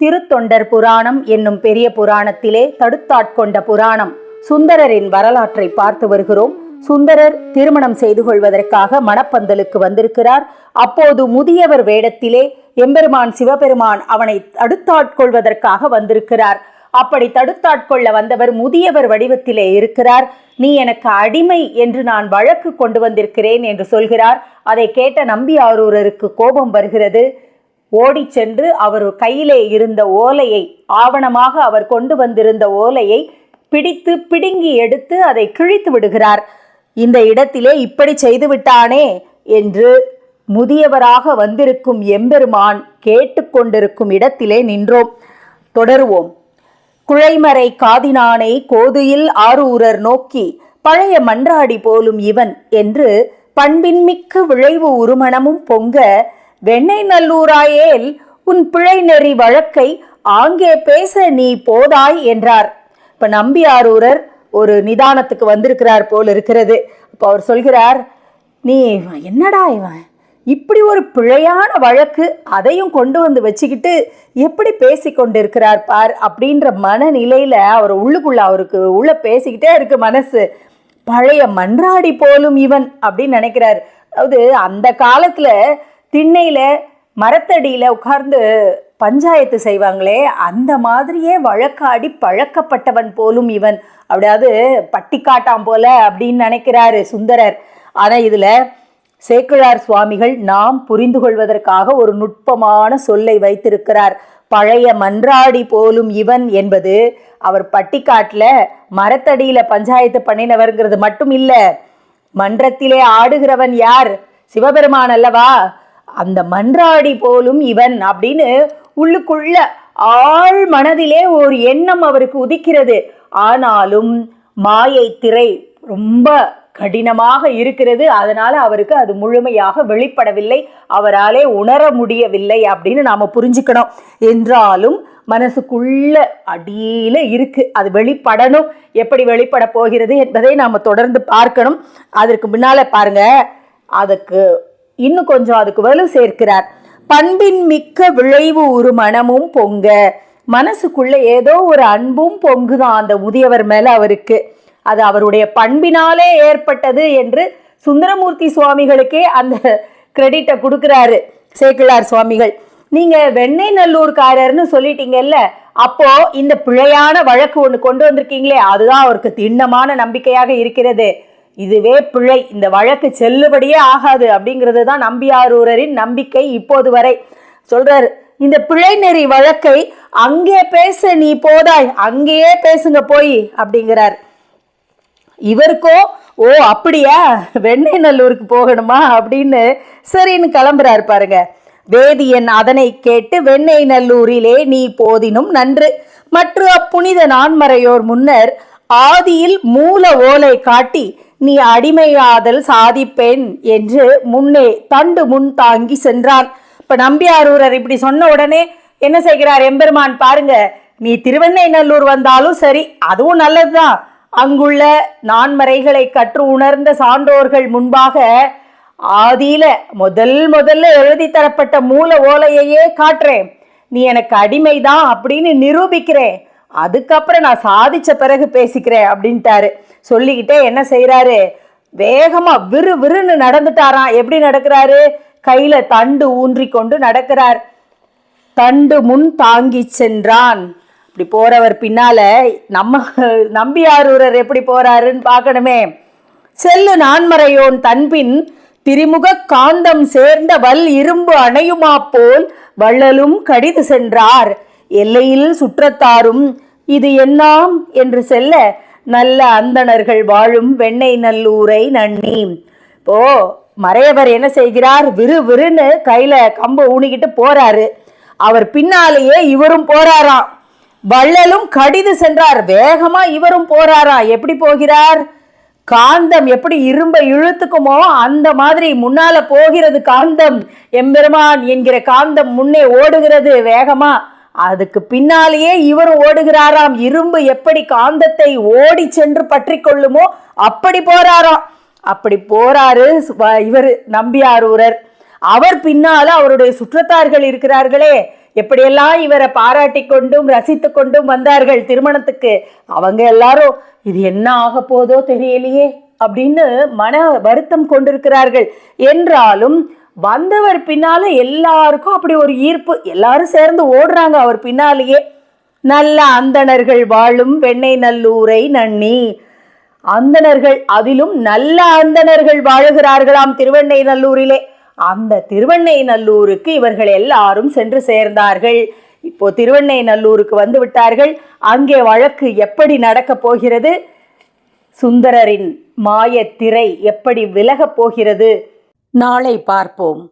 திருத்தொண்டர் புராணம் என்னும் பெரிய புராணத்திலே தடுத்தாட்கொண்ட புராணம். சுந்தரரின் வரலாற்றை பார்த்து வருகிறோம். சுந்தரர் திருமணம் செய்து கொள்வதற்காக மணப்பந்தலுக்கு வந்திருக்கிறார். அப்போது முதியவர் வேடத்திலே எம்பெருமான் சிவபெருமான் அவனை தடுத்தாட்கொள்வதற்காக வந்திருக்கிறார். அப்படி தடுத்தாட்கொள்ள வந்தவர் முதியவர் வடிவத்திலே இருக்கிறார். நீ எனக்கு அடிமை என்று நான் வழக்கு கொண்டு வந்திருக்கிறேன் என்று சொல்கிறார். அதை கேட்ட நம்பி ஆரூரருக்கு கோபம் வருகிறது. ஓடிச் சென்று அவர் கையிலே இருந்த ஓலையை ஆவணமாக அவர் கொண்டு வந்திருந்த ஓலையை பிடித்து பிடுங்கி எடுத்து அதை கிழித்து விடுகிறார். இந்த இடத்திலே இப்படி செய்துவிட்டானே என்று முதியவராக வந்திருக்கும் எம்பெருமான் கேட்டுக்கொண்டிருக்கும் இடத்திலே நின்றோம். தொடருவோம். குழைமறை காதினானை கோதுயில் ஆரூரர் நோக்கி பழைய மன்றாடி போலும் இவன் என்று பண்பின்மிக்க விளைவு உருமணமும் பொங்க வெண்ணெய் நல்லூராயேல் உன் பிழை நெறி வழக்கை ஆங்கே பேச நீ போதாய் என்றார். இப்ப நம்பியாரூரர் ஒரு நிதானத்துக்கு வந்திருக்கிறார் போல் இருக்கிறது. இப்போ அவர் சொல்கிறார் நீ என்னடா இவன்? இப்படி ஒரு பிழையான வழக்கு அதையும் கொண்டு வந்து வச்சுக்கிட்டு எப்படி பேசி கொண்டிருக்கிறார் பார்? அப்படின்ற மனநிலையில் அவர் உள்ளுக்குள்ள அவருக்கு உள்ள பேசிக்கிட்டே இருக்கு மனசு. பழைய மன்றாடி போலும் இவன் அப்படின்னு நினைக்கிறார். அதாவது அந்த காலத்தில் திண்ணையில் மரத்தடியில் உட்கார்ந்து பஞ்சாயத்து செய்வாங்களே அந்த மாதிரியே வழக்காடி பழக்கப்பட்டவன் போலும் இவன். அப்படியாவது பட்டிக்காட்டாம் போல அப்படின்னு நினைக்கிறாரு சுந்தரர். ஆனால் இதில் சேக்கிழார் சுவாமிகள் நாம் புரிந்து கொள்வதற்காக ஒரு நுட்பமான சொல்லை வைத்திருக்கிறார். பழைய மன்றாடி போலும் இவன் என்பது அவர் பட்டிக்காட்டில் மரத்தடியில் பஞ்சாயத்து பண்ணினவருங்கிறது மட்டும் இல்லை மன்றத்திலே ஆடுகிறவன் யார்? சிவபெருமான் அல்லவா? அந்த மன்றாடி போலும் இவன் அப்படின்னு உள்ளுக்குள்ள ஆழ் மனதிலே ஒரு எண்ணம் அவருக்கு உதிக்கிறது. ஆனாலும் மாயை திரை ரொம்ப கடினமாக இருக்கிறது. அதனால அவருக்கு அது முழுமையாக வெளிப்படவில்லை. அவராலே உணர முடியவில்லை அப்படின்னு நாம் புரிஞ்சுக்கணும். என்றாலும் மனசுக்குள்ள அடியில் இருக்கு. அது வெளிப்படணும். எப்படி வெளிப்பட போகிறது என்பதை நாம் தொடர்ந்து பார்க்கணும். அதற்கு முன்னால் பாருங்க. அதுக்கு இன்னும் கொஞ்சம் அதுக்கு வலு சேர்க்கிறார். பண்பின் மிக்க விளைவு ஒரு மனமும் பொங்க. மனசுக்குள்ள ஏதோ ஒரு அன்பும் பொங்குதான் அந்த முதியவர் மேல அவருக்கு. அது அவருடைய பண்பினாலே ஏற்பட்டது என்று சுந்தரமூர்த்தி சுவாமிகளுக்கே அந்த கிரெடிட்டை கொடுக்கிறாரு சேக்கிழார் சுவாமிகள். நீங்க வெண்ணெய் நல்லூர்காரர்னு சொல்லிட்டீங்கல்ல அப்போ இந்த பிழையான வழக்கு ஒன்று கொண்டு வந்திருக்கீங்களே அதுதான் அவருக்கு திண்ணமான நம்பிக்கையாக இருக்கிறது. இதுவே பிழை. இந்த வழக்கு செல்லுபடியே ஆகாது அப்படிங்கிறது தான் நம்பியாரூரரின் நம்பிக்கை இப்போது வரை. சொல்றாரு இந்த பிழை நெறி வழக்கை அங்கே பேச நீ போதாய் அங்கேயே பேசுங்க போய் அப்படிங்கிறார். இவருக்கோ ஓ அப்படியா? வெண்ணெய் நல்லூருக்கு போகணுமா அப்படின்னு சரின்னு கிளம்புறாரு பாருங்க. வேதியன் அதனை கேட்டு வெண்ணெய் நல்லூரிலே நீ போதினும் நன்று. மற்ற அப்புனித நான்மறையோர் முன்னர் ஆதியில் மூல ஓலை காட்டி நீ அடிமையாதல் சாதிப்பேன் என்று முன்னே தண்டு முன் தாங்கி சென்றான் இப்ப நம்பியாரூரர் இப்படி சொன்ன உடனே என்ன செய்கிறார் எம்பெருமான்? பாருங்க நீ திருவெண்ணைநல்லூர் வந்தாலும் சரி அதுவும் நல்லதுதான். அங்குள்ள நான்மறைகளை கற்று உணர்ந்த சான்றோர்கள் முன்பாக ஆதியில முதல் முதல்ல எழுதி தரப்பட்ட மூல ஓலையையே காட்டுறேன். நீ எனக்கு அடிமைதான் அப்படின்னு நிரூபிக்கிறேன். அதுக்கப்புறம் நான் சாதித்த பிறகு பேசிக்கிறேன் அப்படின்ட்டாரு. சொல்லிக்கிட்டே என்ன செய்கிறாரு வேகமாக விறு விறுன்னு நடந்துட்டாராம். எப்படி நடக்கிறாரு? கையில் தண்டு ஊன்றி கொண்டு நடக்கிறார். தண்டு முன் தாங்கி சென்றான். இப்படி போகிறவர் பின்னால நம்ம நம்பியாரூரர் எப்படி போகிறாருன்னு பார்க்கணுமே. செல்லு நான்மறையோன் தன்பின் திரிமுக காந்தம் சேர்ந்த வல் இரும்பு அணையுமா போல் வள்ளலும் கடிது சென்றார். எல்லையில் சுற்றத்தாரும் இது என்னாம் என்று செல்ல நல்ல அந்தணர்கள் வாழும் வெண்ணெய் நல்லூரை நன்னி. இப்போ மறையவர் என்ன செய்கிறார்? விறு விறுன்னு கையில கம்பை ஊனிக்கிட்டு போறாரு. அவர் பின்னாலேயே இவரும் போறாராம். வள்ளலும் கடிது சென்றார். வேகமா இவரும் போறாராம் எப்படி போகிறார்? காந்தம் எப்படி இரும்பை இழுத்துக்குமோ அந்த மாதிரி முன்னால போகிறது காந்தம். எம்பெருமான் என்கிற காந்தம் முன்னே ஓடுகிறது வேகமா. அதுக்கு பின்னாலேயே இவரும் ஓடுகிறாராம். இரும்பு எப்படி காந்தத்தை ஓடி சென்று பற்றி கொள்ளுமோ அப்படி போறாராம். அப்படி போறாரு இவர் நம்பியாரூரர் அவர் பின்னால அவருடைய சுற்றத்தார்கள் இருக்கிறார்களே. எப்படியெல்லாம் இவரை பாராட்டி கொண்டும் ரசித்து கொண்டும் வந்தார்கள் திருமணத்துக்கு? அவங்க எல்லாரும் இது என்ன ஆக போதோ தெரியலையே அப்படின்னு மன வருத்தம் கொண்டிருக்கிறார்கள். என்றாலும் வந்தவர் பின்னால எல்லாருக்கும் அப்படி ஒரு ஈர்ப்பு. எல்லாரும் சேர்ந்து ஓடுறாங்க அவர் பின்னாலேயே. நல்ல அந்தணர்கள் வாழும் வெண்ணெய் நல்லூரை நன்னி. அந்தணர்கள் அதிலும் நல்ல அந்தணர்கள் வாழுகிறார்களாம் திருவெண்ணெய்நல்லூரிலே அந்த திருவெண்ணெய்நல்லூருக்கு இவர்கள் எல்லாரும் சென்று சேர்ந்தார்கள். இப்போ திருவெண்ணெய்நல்லூருக்கு வந்து விட்டார்கள். அங்கே வழக்கு எப்படி நடக்கப் போகிறது? சுந்தரரின் மாயத்திரை எப்படி விலகப் போகிறது? நாளை பார்ப்போம்.